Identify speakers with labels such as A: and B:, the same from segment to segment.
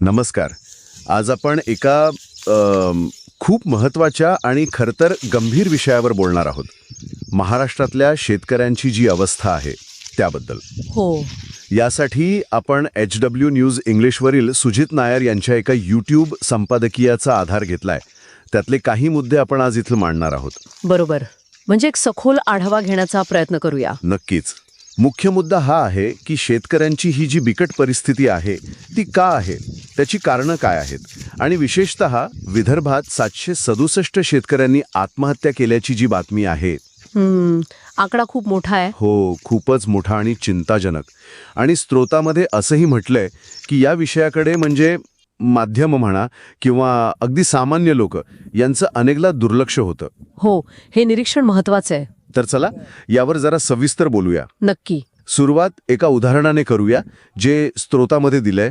A: नमस्कार. आज आपण एका खूप महत्त्वाच्या आणि खरतर गंभीर विषयावर बोलणार आहोत. महाराष्ट्रातल्या शेतकऱ्यांची जी अवस्था आहे त्याबद्दल.
B: हो.
A: यासाठी आपण एच डब्ल्यू न्यूज इंग्लिशवरील सुजित नायर यांच्या एका यूट्यूब संपादकीयाचा आधार घेतलाय. त्यातले काही मुद्दे आपण आज इथं मांडणार आहोत.
B: बरोबर. म्हणजे एक सखोल आढावा घेण्याचा प्रयत्न करूया.
A: नक्कीच. मुख्य मुद्दा हा आहे की शेतकऱ्यांची ही जी बिकट परिस्थिती आहे ती का आहे? त्याची कारणं काय आहेत? आणि विशेषत विदर्भात सातशे सदुसष्ट शेतकऱ्यांनी आत्महत्या केल्याची जी बातमी आहे.
B: आकडा खूप मोठा आहे.
A: हो खूपच मोठा आणि चिंताजनक. आणि स्त्रोतामध्ये असंही म्हटलंय की या विषयाकडे म्हणजे माध्यम म्हणा किंवा अगदी सामान्य लोक यांचं अनेकदा दुर्लक्ष होतं.
B: हो हे निरीक्षण महत्वाचं आहे.
A: तर चला यावर जरा सविस्तर बोलूया.
B: नक्की.
A: सुरुवात एका उदाहरणाने करूया जे स्त्रोतामध्ये दिलंय.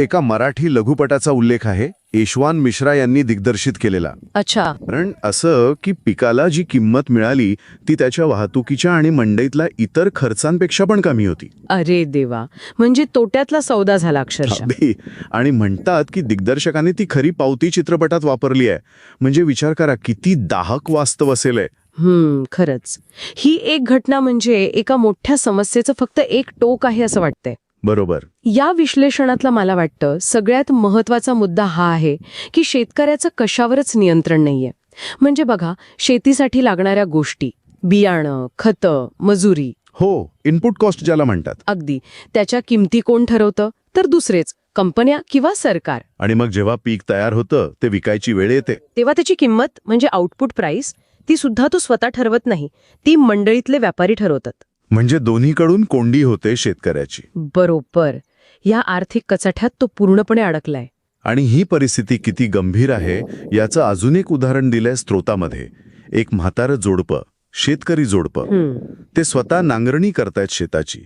A: एका मराठी लघुपटाचा उल्लेख आहे यशवान मिश्रा यांनी दिग्दर्शित केलेला.
B: अच्छा.
A: कारण असं की पिकाला जी किंमत मिळाली ती त्याच्या वाहतुकीच्या आणि मंडईतल्या इतर खर्चांपेक्षा पण कमी होती.
B: अरे देवा. म्हणजे तोट्यातला सौदा झाला अक्षरशः.
A: आणि म्हणतात की दिग्दर्शकांनी ती खरी पावती चित्रपटात वापरली आहे. म्हणजे विचार करा किती दाहक वास्तव असेल हे.
B: हम्म खरंच. ही एक घटना म्हणजे एका मोठ्या समस्येचं फक्त एक टोक आहे असं वाटतंय.
A: बरोबर.
B: या विश्लेषणातला मला वाटतं सगळ्यात महत्त्वाचा मुद्दा हा आहे की शेतकऱ्याचं कशावरच नियंत्रण नाहीये. म्हणजे बघा शेतीसाठी लागणाऱ्या गोष्टी बियाणं खतं मजुरी.
A: हो इनपुट कॉस्ट ज्याला म्हणतात.
B: अगदी. त्याच्या किमती कोण ठरवतं? तर दुसरेच कंपन्या किंवा सरकार.
A: आणि मग जेव्हा पीक तयार होतं ते विकायची वेळ येते.
B: तेव्हा त्याची किंमत म्हणजे आउटपुट प्राइस ती सुद्धा तो स्वतः ठरवत नाही. ती मंडळीतले व्यापारी ठरवतात.
A: म्हणजे दोन्हीकडून कोंडी होते शेतकऱ्याची.
B: बरोबर. या आर्थिक कचाठ्यात तो पूर्णपणे अडकलाय.
A: आणि ही परिस्थिती किती गंभीर आहे याचं अजून एक उदाहरण दिलंय स्त्रोतामध्ये एक म्हातारं जोडपं शेतकरी जोडपं. ते स्वतः नांगरणी करतायत शेताची.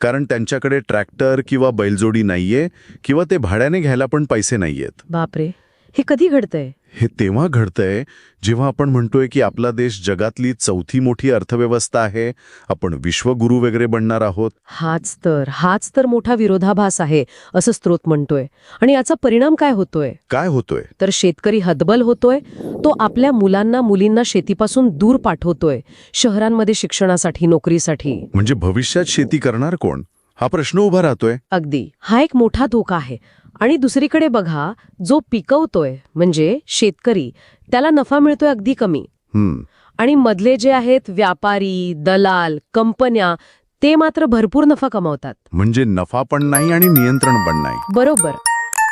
A: कारण त्यांच्याकडे ट्रॅक्टर किंवा बैलजोडी नाहीये किंवा ते भाड्याने घ्यायला पण पैसे नाहीयेत.
B: बापरे. हे कधी घडतंय?
A: हे तेव्हा घडतंय जेव्हा आपण म्हणतोय की आपला देश जगातली चौथी मोठी अर्थव्यवस्था आहे आपण विश्वगुरू वगैरे बनणार आहोत.
B: हाच तर हाच तर मोठा विरोधाभास आहे असं स्त्रोत म्हणतोय. आणि याचा परिणाम काय होतोय?
A: काय होतोय?
B: तर शेतकरी हतबल होतोय तो आपल्या मुलांना मुलींना शेतीपासून दूर पाठवतोय शहरांमध्ये शिक्षणासाठी नोकरीसाठी.
A: म्हणजे भविष्यात शेती करणार कोण? हा प्रश्न उभा राहतोय.
B: अगदी. हा एक मोठा धोका आहे. आणि दुसरीकडे बघा जो पिकवतोय म्हणजे शेतकरी त्याला नफा मिळतोय अगदी कमी.
A: हम्म.
B: आणि मधले जे आहेत व्यापारी दलाल कंपन्या ते मात्र भरपूर नफा कमावतात.
A: म्हणजे नफा पण नाही आणि नियंत्रण पण नाही.
B: बरोबर.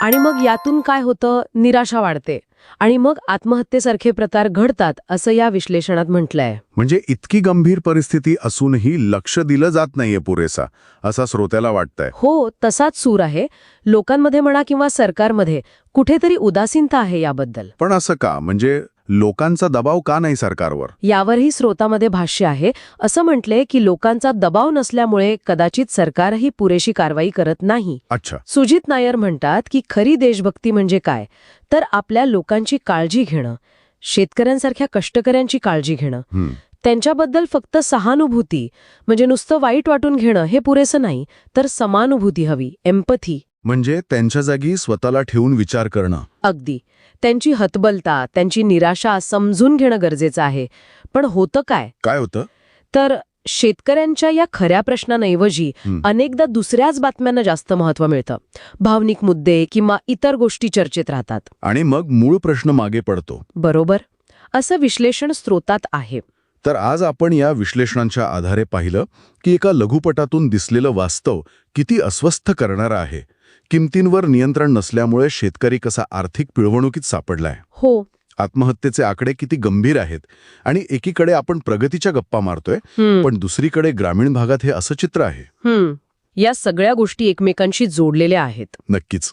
B: आणि मग यातून काय होतं? निराशा वाढते. आणि मग आत्महत्येसारखे प्रकार घडतात असं या विश्लेषणात म्हटलंय.
A: म्हणजे इतकी गंभीर परिस्थिती असूनही लक्ष दिलं जात नाहीये पुरेसा असा श्रोत्याला वाटतंय.
B: हो तसाच सूर आहे. लोकांमध्ये म्हणा किंवा सरकारमध्ये कुठेतरी उदासीनता आहे याबद्दल.
A: पण असं का? म्हणजे लोकांचा दबाव का नाही सरकारवर?
B: यावरही स्रोतामध्ये भाष्य आहे. असं म्हटलंय की लोकांचा दबाव नसल्यामुळे कदाचित सरकारही पुरेशी कारवाई करत नाही.
A: अच्छा.
B: सुजित नायर म्हणतात की खरी देशभक्ती म्हणजे काय? तर आपल्या लोकांची काळजी घेणं. शेतकऱ्यांसारख्या कष्टकऱ्यांची काळजी घेणं. त्यांच्याबद्दल फक्त सहानुभूती म्हणजे नुसतं वाईट वाटून घेणं हे पुरेसं नाही तर समानुभूती हवी एम्पथी.
A: म्हणजे त्यांच्या जागी स्वतःला ठेवून विचार करणं.
B: अगदी. त्यांची हतबलता त्यांची निराशा समजून घेणं गरजेचं आहे. पण होतं काय?
A: काय होतं?
B: तर शेतकऱ्यांच्या या खऱ्या प्रश्नांऐवजी. अनेकदा दुसऱ्याच बातम्यांना जास्त महत्त्व मिळतं. भावनिक मुद्दे किंवा इतर गोष्टी चर्चेत राहतात.
A: आणि मग मूळ प्रश्न मागे पडतो.
B: बरोबर. असं विश्लेषण स्रोतात आहे.
A: तर आज आपण या विश्लेषणांच्या आधारे पाहिलं की एका लघुपटातून दिसलेलं वास्तव किती अस्वस्थ करणारं आहे. किमतींवर नियंत्रण नसल्यामुळे शेतकरी कसा आर्थिक पिळवणुकीत सापडलाय?
B: हो.
A: आत्महत्येचे आकडे किती गंभीर आहेत? आणि एकीकडे आपण प्रगतीच्या गप्पा मारतोय पण दुसरीकडे ग्रामीण भागात हे असं चित्र आहे.
B: या सगळ्या गोष्टी एकमेकांशी जोडलेल्या आहेत.
A: नक्कीच.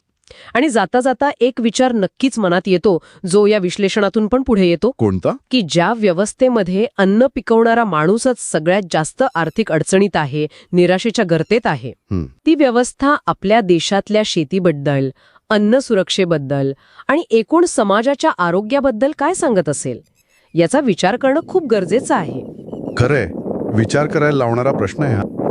B: आणि जाता जाता एक विचार नक्कीच मनात येतो जो या विश्लेषणातून पण पुढे येतो.
A: कोणता?
B: की ज्या व्यवस्थेमध्ये अन्न पिकवणारा माणूसच सगळ्यात जास्त आर्थिक अडचणीत आहे निराशेच्या गर्तेत आहे. ती व्यवस्था आपल्या देशातल्या शेतीबद्दल अन्न सुरक्षेबद्दल आणि एकूण समाजाच्या आरोग्याबद्दल काय सांगत असेल? याचा विचार करणं खूप गरजेचं आहे.
A: खरंय. विचार करायला लावणारा प्रश्न आहे हा.